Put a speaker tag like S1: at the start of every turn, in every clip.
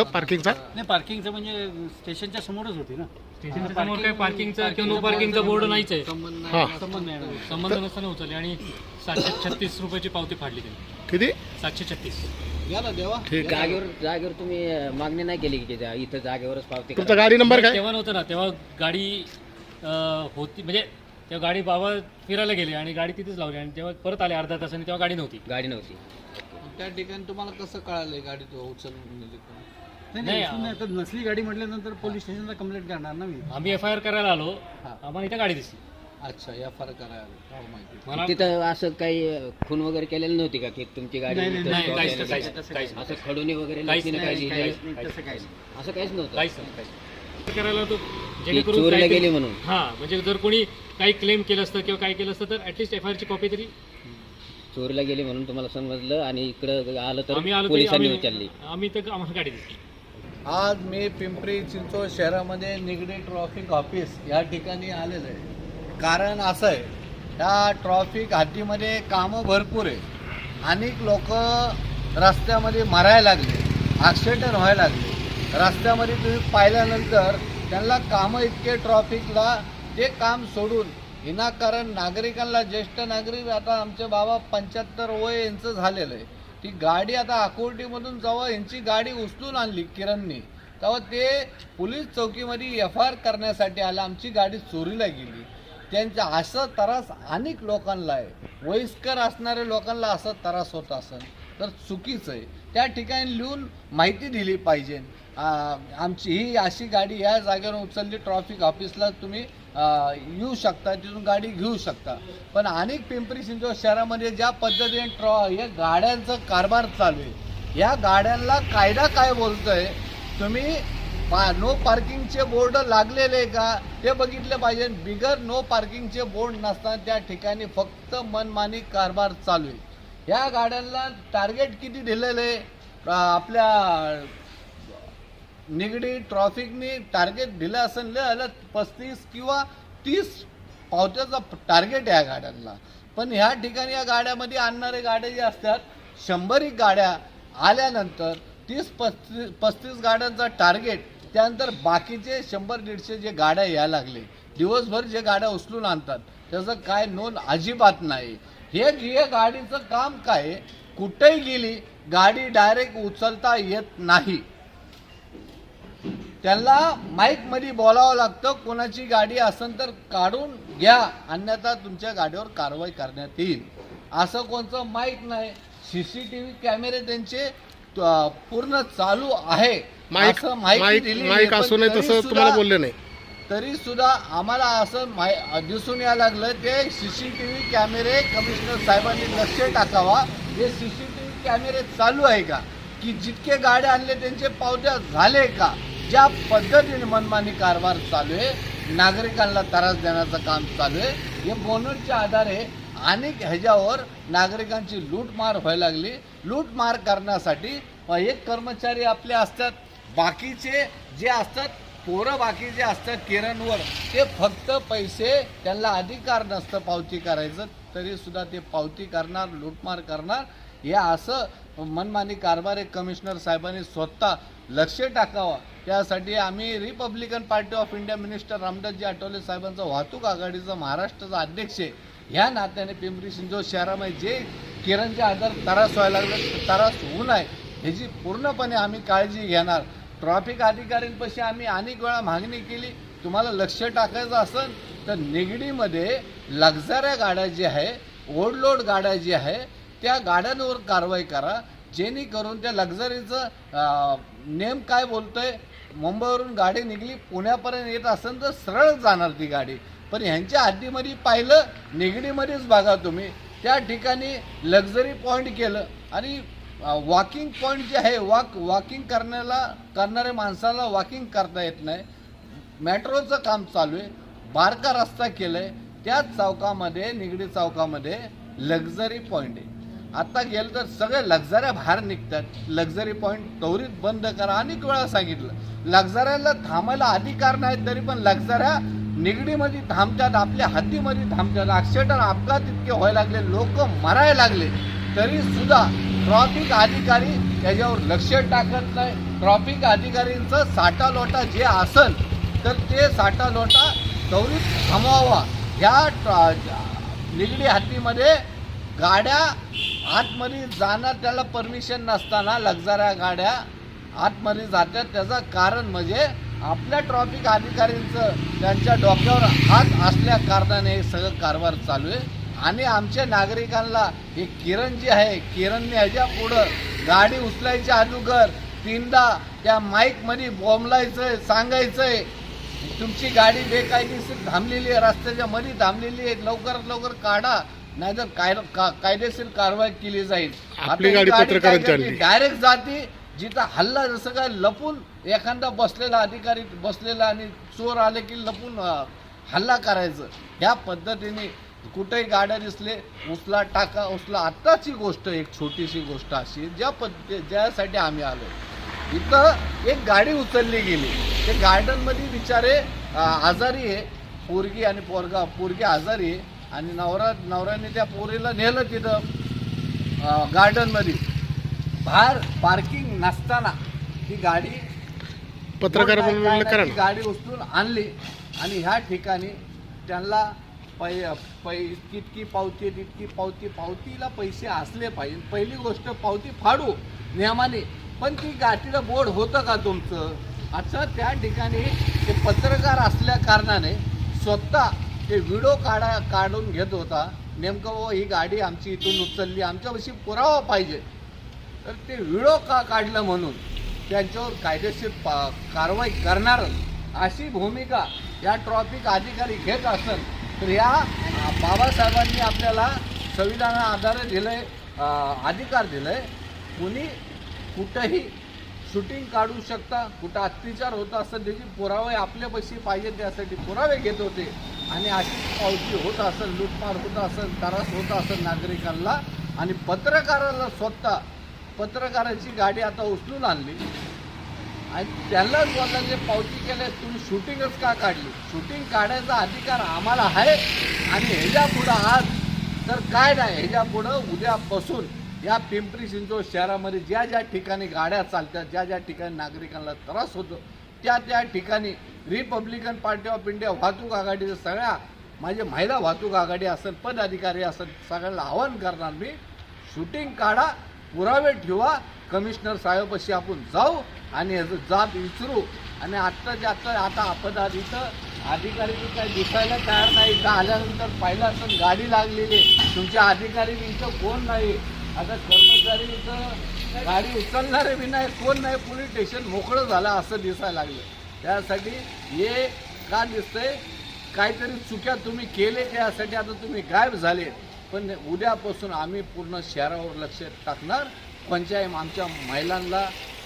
S1: तिकडं पार्किंगचा
S2: नाही पार्किंगचं म्हणजे स्टेशनच्या समोरच होती ना.
S3: स्टेशनच्या समोर काही पार्किंगचा किंवा नो पार्किंगचा बोर्ड नाहीच आहे.
S1: हां.
S2: संबंध नाही. ना.
S3: संबंध नसताना उचलले आणि सातशे छत्तीस रुपयाची पावती फाडली त्यांनी.
S1: किती?
S3: सातशे छत्तीस.
S1: ठीक
S4: जागेवर जागेवर तुम्ही अं, मागणी नाही केली की इथं जागेवरच पावती
S1: तुमचा गाडी नंबर काय?
S3: तेव्हा नव्हतं ना. तेव्हा गाडी अं, होती म्हणजे तेव्हा गाडी बाबा फिरायला गेले आणि गाडी तिथेच लावली आणि तेव्हा परत आले अर्धा तासाने तेव्हा गाडी नव्हती.
S4: गाडी नव्हती.
S5: त्या ठिकाणी तुम्हाला कसं कळालं गाडी तो उचलून नेली?
S2: नाही नाही उचलून नाही, तर नसली गाडी म्हटल्यानंतर पोलीस स्टेशनला कंप्लेंट करणार ना मी.
S3: आम्ही एफ आय आर करायला आलो. आम्हाला इथं गाडी दिसली.
S5: अच्छा या फरक करायला हो माहिती.
S3: मला
S4: तिथं असं काही खून वगैरे केलेली नव्हती का? की तुमची गाडी
S2: नाही,
S4: इथं
S3: नाही
S4: stop
S3: काहीच
S4: केलेली?
S3: काहीच काहीच
S4: असं खडूनी वगैरे
S3: काहीच
S4: नसती ना
S3: नाही,
S4: काही
S3: काहीच
S4: लिहिलेलं?
S3: नाही,
S2: तसं काही नाही.
S4: असं काहीच नव्हतं?
S3: काहीच नाही, काहीच नाही. करायला होतो
S4: की
S3: जेणेकरून
S4: चोरीला
S3: काहीतरी-
S4: गेली म्हणून.
S3: हा म्हणजे जर कोणी काही क्लेम केलं असतं किंवा काय केलं असतं तर ऍटलीस्ट एफ आय आरची कॉपी तरी
S4: चोरीला गेली म्हणून तुम्हाला समजलं आणि इकडं आलं तर
S3: आलो तरी
S4: पोलिसांनी
S3: आम्ही
S4: उचलली.
S3: आम्ही तर आम्हाला गाडी दिसली.
S5: आज मी पिंपरी चिंचवड शहरामध्ये निगडी ट्रॉफिक ऑफिस या ठिकाणी आलेलं आहे. कारण असं आहे ह्या ट्रॉफिक हातीमध्ये कामं भरपूर आहे. अनेक लोक रस्त्यामध्ये मरायला लागले ॲक्सिडेंट व्हायला लागले. रस्त्यामध्ये तुम्ही पाहिल्यानंतर त्यांना कामं इतके ट्रॉफिकला ते काम सोडून विनाकारण नागरिकांना ज्येष्ठ नागरिक आता आमचे बाबा पंच्याहत्तर वय यांचं झालेलं आहे. ती गाडी आता आकुर्डीमधून जेव्हा यांची गाडी उचलून आणली किरणनी तेव्हा ते पोलीस चौकीमध्ये एफ आय आर करण्यासाठी आलं आमची गाडी चोरीला गेली. त्यांचा असं त्रास अनेक लोकांना आहे. वयस्कर असणाऱ्या लोकांना असं त्रास होत असेल तर चुकीचं आहे. त्या ठिकाणी लिहून माहिती दिली पाहिजे. आमची ही अशी गाडी या जागेवर उचलली ट्रॉफिक ऑफिसला तुम्ही येऊ शकता तिथून गाडी घेऊ शकता. पण अनेक पिंपरी चिंचवड शहरामध्ये ज्या पद्धतीने ट्रॉ या गाड्यांचं कारभार चालू आहे या गाड्यांना कायदा काय बोलतोय? तुम्ही पा नो पार्किंगचे बोर्ड लागलेले आहे का? ते बघितले पाहिजे. बिगर नो पार्किंगचे बोर्ड नसताना त्या ठिकाणी फक्त मनमानी कारभार चालू आहे. या गाड्यांना टार्गेट किती दिलेलं आहे? आपल्या निगडी ट्रॉफिकनी टार्गेट दिलं असेल आलं पस्तीस किंवा तीस पावत्याचा टार्गेट आहे या गाड्यांना. पण ह्या ठिकाणी या गाड्यामध्ये आणणारे गाड्या जे असतात शंभर एक गाड्या आल्यानंतर तीस पस्तीस पस्तीस गाड्यांचा टार्गेट त्यानंतर बाकीचे शंभर दीडशे जे गाड्या यायला लागले. दिवसभर जे गाड्या उचलून आणतात त्याचं काय नोंद अजिबात नाही. हे हे गाडीचं काम काय? आहे? कुठेही गेली गाडी डायरेक्ट उचलता येत नाही. त्यांना माईकमध्ये बोलावं लागतं. कोणाची गाडी असेल तर काढून घ्या. अन्यथा तुमच्या गाडीवर कारवाई करण्यात येईल. असं कोणतं माईक नाही. सीसीटीव्ही कॅमेरे त्यांचे पूर्ण चालू आहे.
S1: माईक
S5: असं माहिती
S1: तसं तुम्हाला बोलले नाही.
S5: तरी सुद्धा आम्हाला असं माहि दिसून यायला लागलं ते सीसीटीव्ही कॅमेरे कमिशनर साहेबांनी लक्ष टाकावा. हे सीसीटीव्ही कॅमेरे चालू आहे का? की जितके गाड्या आणले त्यांचे पावत्या झाले का? ज्या पद्धतीने मनमानी कारभार चालू आहे नागरिकांना त्रास देण्याचं काम चालू आहे हे बोनटच्या आधारे अनेक ह्याच्यावर नागरिकांची लूटमार व्हायला लागली. लूटमार करण्यासाठी एक कर्मचारी आपले असतात. बाकीचे जे असतात पोरं बाकीचे असतात किरणवर ते फक्त पैसे त्यांना अधिकार नसतं पावती करायचं तरीसुद्धा ते पावती करणार लूटमार करणार. हे असं मनमानी कारभार एक कमिशनर साहेबांनी स्वतः लक्ष टाकावं. त्यासाठी आम्ही Republican Party of India minister Ramdasji Athawale साहेबांचा वाहतूक आघाडीचा महाराष्ट्राचा अध्यक्ष आहे. ह्या नात्याने पिंपरी चिंचवड शहरामध्ये जे किरणचे आजार त्रास व्हायला लागले त्रास होऊ नये ह्याची पूर्णपणे आम्ही काळजी घेणार. ट्रॅफिक अधिकाऱ्यांपाशी आम्ही अनेक वेळा मागणी केली तुम्हाला लक्ष टाकायचं असेल तर निगडीमध्ये लक्झऱ्या गाड्या जी आहे ओव्हरलोड गाड्या जी आहे त्या गाड्यांवर कारवाई करा जेणेकरून त्या लक्झरीचं नेम काय बोलतोय मुंबईवरून गाडी निघली पुण्यापर्यंत येत असेल तर सरळ जाणार ती गाडी. पण ह्यांच्या हद्दीमध्ये पाहिलं निगडीमध्येच बघा तुम्ही. त्या ठिकाणी लक्झरी पॉईंट केलं आणि वॉकिंग पॉईंट जे आहे वॉक वॉकिंग करण्याला करणाऱ्या माणसाला वॉकिंग करता येत नाही. मेट्रोचं काम चालू आहे. बारका रस्ता केलं आहे त्याच चौकामध्ये निगडी चौकामध्ये लक्झरी पॉईंट आहे. आता गेलं तर सगळे लक्झऱ्या बाहेर निघतात. लक्झरी पॉईंट त्वरित बंद करा. अनेक वेळा सांगितलं. लक्झऱ्याला थांबायला अधिकार नाही तरी पण लक्झऱ्या निगडीमध्ये थांबतात आपल्या हद्दीमध्ये थांबतात. ॲक्सिडेंट अपघात इतके व्हायला लागले लोक मरायला लागले. तरी सुद्धा ट्रॉफिक अधिकारी त्याच्यावर लक्ष टाकत नाही. ट्रॉफिक अधिकारींचं साठा लोटा जे असेल तर ते साठा लोटा त्वरित थांबवावा. ह्या ट्रॉ निगडी हद्दीमध्ये गाड्या आतमध्ये जाणं त्याला परमिशन नसताना लक्झऱ्या गाड्या आतमध्ये जातात. त्याचं कारण म्हणजे आपल्या ट्रॉफिक अधिकाऱ्यांचं त्यांच्या डोक्यावर हात असल्या कारणाने हे सगळं कारभार चालू आहे. आणि आमच्या नागरिकांना हे किरण जे आहे किरणने ह्याच्या पुढं गाडी उचलायच्या अगोदर तीनदा त्या माईकमध्ये बोंबलायचंय सांगायचंय तुमची गाडी बेकायदेशीर थांबलेली आहे रस्त्याच्या मध्ये थांबलेली आहे लवकरात लवकर काढा नाहीतर काय का- कायदेशीर कारवाई केली जाईल.
S1: आपली गाडी.
S5: डायरेक्ट जाते जिथं हल्ला जसं काय लपून एखादा बसलेला अधिकारी बसलेला आणि चोर आले की लपून अं, हल्ला करायचं. ह्या पद्धतीने कुठेही गाड्या दिसले उचला टाका उचला आत्ताची गोष्ट एक छोटीशी गोष्ट अशी ज्या पद्धती ज्यासाठी आम्ही आलो. इथं एक गाडी उचलली गेली. ते गार्डनमध्ये बिचारे अं, आजारी आहे. पोरगी आणि पोरगा पोरगी आजारी आहे. आणि नवरा नवऱ्याने त्या पोरीला नेलं तिथं गार्डनमध्ये. बाहेर पार्किंग नसताना ती गाडी
S1: पत्रकार
S5: ती गाडी उचलून आणली आणि ह्या ठिकाणी त्यांना पै पै तितकी पावती तितकी पावती पावतीला पैसे असले पाहिजे. पहिली गोष्ट पावती फाडू नियमाने. पण ती गाठीला बोर्ड होतं का तुमचं? अच्छा त्या ठिकाणी ते पत्रकार असल्या कारणाने स्वतः ते व्हिडिओ काढा काढून घेत होता. नेमकं व ही गाडी आमची इथून उचलली. आमच्यापाशी पुरावा पाहिजे. तर ते व्हिडिओ का काढलं म्हणून? त्यांच्यावर कायदेशीर पा कारवाई करणारच अशी भूमिका या ट्रॉफिक अधिकारी घेत असेल तर या बाबासाहेबांनी आपल्याला संविधाना आधारे दिलं आहे अधिकार दिलंय. कुणी कुठंही शूटिंग काढू शकता. कुठं अत्याचार होत असेल त्याची पुरावे आपल्यापाशी पाहिजे त्यासाठी पुरावे घेत होते. आणि अशी पावती होत असेल लूटमार होत असेल त्रास होत असेल नागरिकांना. आणि पत्रकाराला स्वतः पत्रकाराची गाडी आता उचलून आणली. आणि त्यांनाच स्वतः जे पावती केले तुम्ही शूटिंगच का काढली? शूटिंग काढायचा अधिकार आम्हाला आहे. आणि ह्याच्या पुढं आज तर काय नाही ह्याच्या पुढं उद्यापासून या पिंपरी चिंचवड शहरामध्ये ज्या ज्या ठिकाणी गाड्या चालतात ज्या ज्या ठिकाणी नागरिकांना त्रास होतो त्या त्या ठिकाणी रिपब्लिकन पार्टी ऑफ इंडिया वाहतूक आघाडीच्या सगळ्या माझे महिला वाहतूक आघाडी असेल पदाधिकारी असेल सगळ्यांना आवाहन करणार मी. शूटिंग काढा पुरावे ठेवा. कमिशनर साहेबाशी आपण जाऊ आणि याचं जाब विचारू. आणि आत्ताच्या आत्ता आता आपदात इथं अधिकारी बी काही दिसायला तयार नाही इथं आल्यानंतर पाहिलं असं गाडी लागलेली आहे. अधिकारी इथं कोण नाही? आता कर्मचारी इथं गाडी उचलणारे बी नाही कोण नाही पोलीस स्टेशन मोकळं झालं असं दिसायला लागलं. त्यासाठी हे का दिसतंय? काहीतरी चुक्या तुम्ही केले त्यासाठी आता तुम्ही गायब झाले. पण उद्यापासून आम्ही पूर्ण शहरावर लक्ष टाकणार. पंचायत आमच्या महिलांना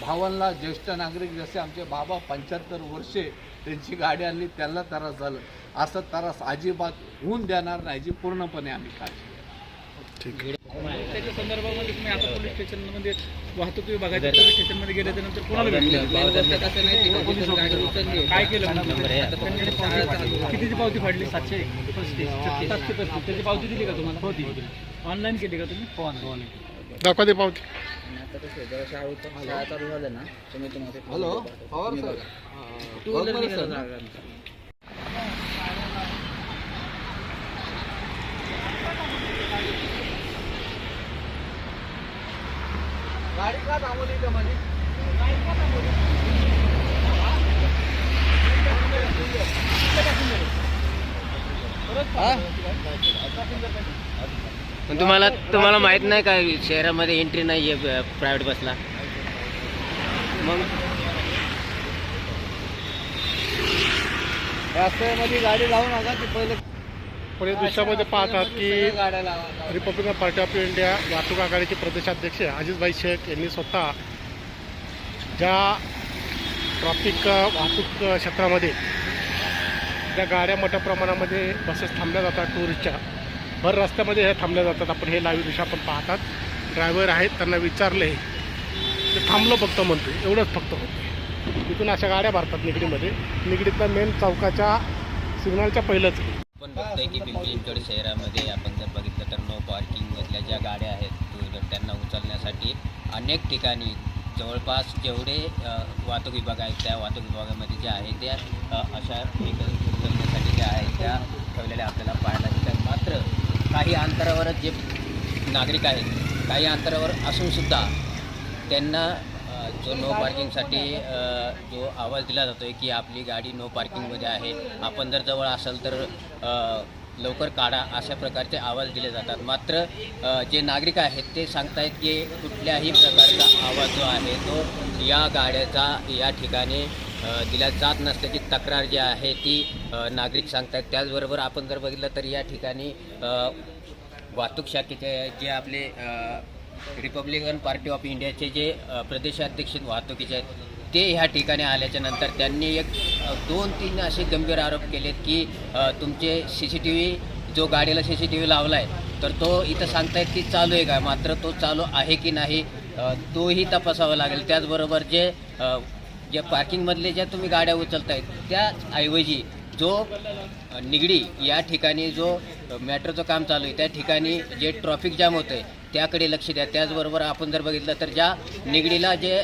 S5: भावांना ज्येष्ठ नागरिक जसे आमचे बाबा पंच्याहत्तर वर्षे त्यांची गाडी आणली त्यांना त्रास झालं. असं त्रास अजिबात होऊन देणार नाही जी पूर्णपणे आम्ही काळजी ठीक
S2: त्याच्या संदर्भामध्ये तुम्ही आता पोलीस स्टेशनमध्ये वाहतूक विभागाच्या पोलीस स्टेशनमध्ये गेल्याच्यानंतर कोणाला भेटले? काय केलं म्हणजे? कितीची पावती फाडली? सातशे सातशे पस्तीस. त्याची पावती दिली का तुम्हाला? हो दिली. ऑनलाईन केली का तुम्ही? फोन
S1: दाखवा ते पावती.
S5: हॅलो पवार सर बरोबर सर गाडी का थांबवली इथं मध्ये गाडी का थांबवली
S4: पण तुम्हाला तुम्हाला माहीत नाही का शहरामध्ये एंट्री नाही आहे प्रायव्हेट बसला मग?
S5: रस्त्यामध्ये गाडी लावू नका ते पहिले.
S1: पुढे दृश्यामध्ये पाहतात की रिपब्लिकन पार्टी ऑफ इंडिया वाहतूक आघाडीचे प्रदेशाध्यक्ष अजितभाई शेख यांनी स्वतः ज्या ट्रॉफिक वाहतूक क्षेत्रामध्ये ज्या गाड्या मोठ्या प्रमाणामध्ये बसेस थांबल्या जातात टुरिस्टच्या भर रस्त्यामध्ये हे थांबल्या जातात. आपण हे लाईव्ह दृश्य आपण पाहतात. ड्रायव्हर आहेत त्यांना विचारले ते थांबलो फक्त म्हणतो एवढंच फक्त होतं इथून अशा गाड्या भरतात निगडीमध्ये. निगडीतल्या मेन चौकाच्या सिग्नलच्या पहिलंच. आहे.
S4: आपण बघतोय की पिंपरी चिंचवड शहरामध्ये आपण जर बघितलं तर नो पार्किंगमधल्या ज्या गाड्या आहेत टू व्हीलर त्यांना उचलण्यासाठी अनेक ठिकाणी जवळपास जेवढे वाहतूक विभाग आहेत त्या वाहतूक विभागामध्ये जे आहे त्या अशा व्हेकल उचलण्यासाठी ज्या आहेत त्या ठेवलेल्या आपल्याला पाहायला मिळतात. मात्र काही अंतरावरच जे नागरिक आहेत काही अंतरावर असूनसुद्धा त्यांना जो नो पार्किंगसाठी जो आवाज दिला जातो आहे की आपली गाडी नो पार्किंगमध्ये आहे. आपण जर जवळ असाल तर लवकर काढा अशा प्रकारचे आवाज दिले जातात. मात्र जे नागरिक आहेत ते सांगतायत की कुठल्याही प्रकारचा आवाज जो आहे तो या गाड्याचा या ठिकाणी दिल्या दिला जात नसल्याची तक्रार जी आहे ती नागरिक सांगतात त्याचबरोबर आपण जर बघितलं तर या ठिकाणी वाहतूक शाखेचे जे आपले रिपब्लिकन पार्टी ऑफ इंडियाचे जे प्रदेशाध्यक्ष वाहतुकीचे आहेत ते ह्या ठिकाणी आल्याच्यानंतर त्यांनी एक दोन तीन असे गंभीर आरोप केलेत की तुमचे सी सी टी व्ही जो गाडीला सी सी टी व्ही लावला आहे तर तो इथं सांगतायत की चालू आहे का? मात्र तो चालू आहे की नाही तोही तपासावा लागेल. त्याचबरोबर जे जे पार्किंगमधले ज्या तुम्ही गाड्या उचलतायत त्याऐवजी जो निगडी या ठिकाणी जो मॅटरचं काम चालू आहे त्या ठिकाणी जे ट्रॉफिक जाम होतं आहे त्याकडे लक्ष द्या. त्याचबरोबर आपण जर बघितलं तर ज्या निगडीला जे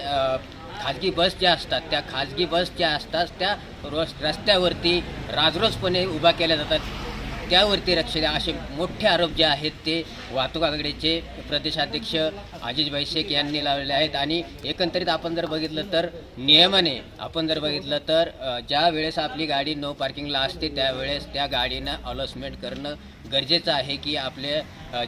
S4: खाजगी बस ज्या असतात त्या खाजगी बस ज्या असतात त्या रोज रस्त्यावरती राजरोजपणे उभा केल्या जातात. त्यावरती लक्ष द्या. असे मोठे आरोप जे आहेत ते वाहतूक आघाडीचे प्रदेशाध्यक्ष अजिजभाई शेख यांनी लावलेले आहेत. आणि एकंदरीत आपण जर बघितलं तर नियमाने आपण जर बघितलं तर ज्या वेळेस आपली गाडी नो पार्किंगला असते त्यावेळेस त्या गाडीनं अलॉसमेंट करणं गरजेचं आहे की आपले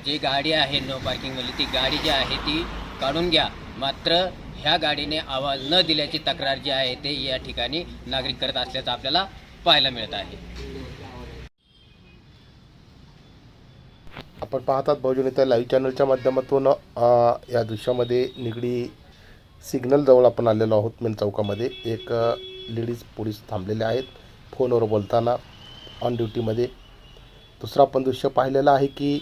S4: जे गाडी आहे नो पार्किंगवाली ती गाडी जी आहे ती काढून घ्या. मात्र ह्या गाडीने आवाज न दिल्याची तक्रार जी आहे ते या ठिकाणी नागरिक करत असल्याचं आपल्याला पाहायला मिळत आहे.
S1: आपण पाहतात बहुजनिता लाईव्ह चॅनलच्या माध्यमातून या दृश्यामध्ये निगडी सिग्नलजवळ आपण आलेलो आहोत मेन चौकामध्ये. एक लेडीज पोलीस थांबलेले आहेत. फोनवर बोलताना ऑन ड्युटीमध्ये दुसरं आपण दृश्य पाहिलेलं आहे की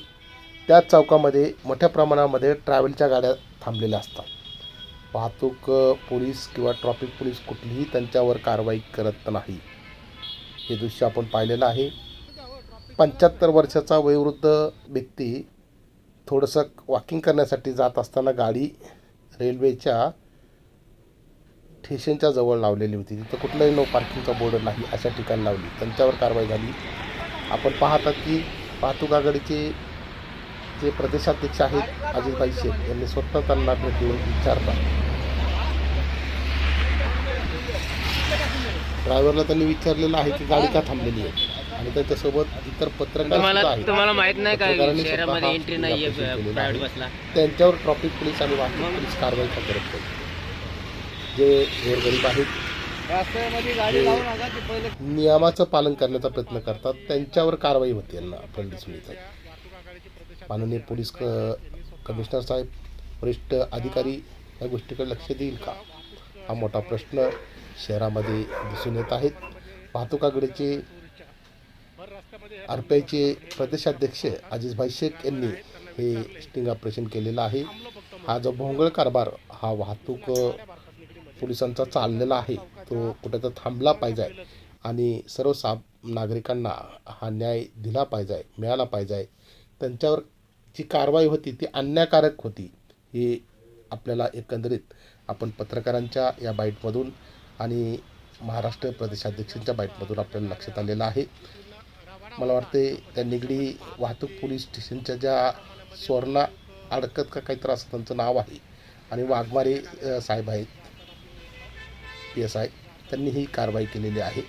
S1: त्याच चौकामध्ये मोठ्या प्रमाणामध्ये ट्रॅव्हलच्या गाड्या थांबलेल्या असतात. वाहतूक पोलीस किंवा ट्रॅफिक पोलीस कुठलीही त्यांच्यावर कारवाई करत नाही. हे दृश्य आपण पाहिलेलं आहे. पंच्याहत्तर वर्षाचा वयोवृद्ध व्यक्ती थोडंसं वॉकिंग करण्यासाठी जात असताना गाडी रेल्वेच्या स्टेशनच्या जवळ लावलेली होती. तिथं कुठलाही नो पार्किंगचा बोर्ड नाही अशा ठिकाणी लावली. त्यांच्यावर कारवाई झाली. आपण पाहतात की वाहतूक आघाडीचे जे प्रदेशाध्यक्ष आहेत अजितभाई शेख यांनी स्वतः त्यांना भेट देऊन विचारतात ड्रायव्हरला त्यांनी विचारलेलं आहे की गाडी का थांबलेली आहे? आणि त्याच्यासोबत इतर पत्रकार
S4: तुम्हाला माहीत नाही का? शहरामध्ये एंट्री
S1: त्यांच्यावर ट्रॉफिक पोलीस आणि वाहतूक पोलीस कारवाई करत जे गोरगरीब आहेत
S5: रस्त्यामध्ये गाडी लावू नका ते पहिले
S1: नियमाचं पालन करण्याचा प्रयत्न करतात. त्यांच्यावर कारवाई होते यांना आपल्याला दिसून येतात माननीय पोलीस क कमिशनर साहेब वरिष्ठ अधिकारी या गोष्टीकडे लक्ष देईल का? हा मोठा प्रश्न शहरामध्ये दिसून येत आहेत वाहतूक आघाडीचे आर पी आयचे प्रदेशाध्यक्ष अजिजभाई शेख यांनी हे स्टिंग ऑपरेशन केलेलं आहे. हा जो भोंगळ कारभार हा वाहतूक पोलिसांचा चाललेला आहे. तो कुठं थांबला पाहिजे. आणि सर्व सा नागरिकांना हा न्याय दिला पाहिजे मिळाला पाहिजे. त्यांच्यावर जी कारवाई होती ती अन्यायकारक होती. हे आपल्याला एकंदरीत आपण पत्रकारांच्या या बाईटमधून आणि महाराष्ट्र प्रदेशाध्यक्षांच्या बाईटमधून आपल्याला लक्षात आलेलं आहे. मला वाटते त्या निगडी वाहतूक पोलीस स्टेशनच्या ज्या स्वर्णा अडकत का काहीतरी असं त्यांचं नाव आहे. आणि वाघमारे साहेब आहेत. पी एस आय त्यांनी ही कारवाई केलेली आहे.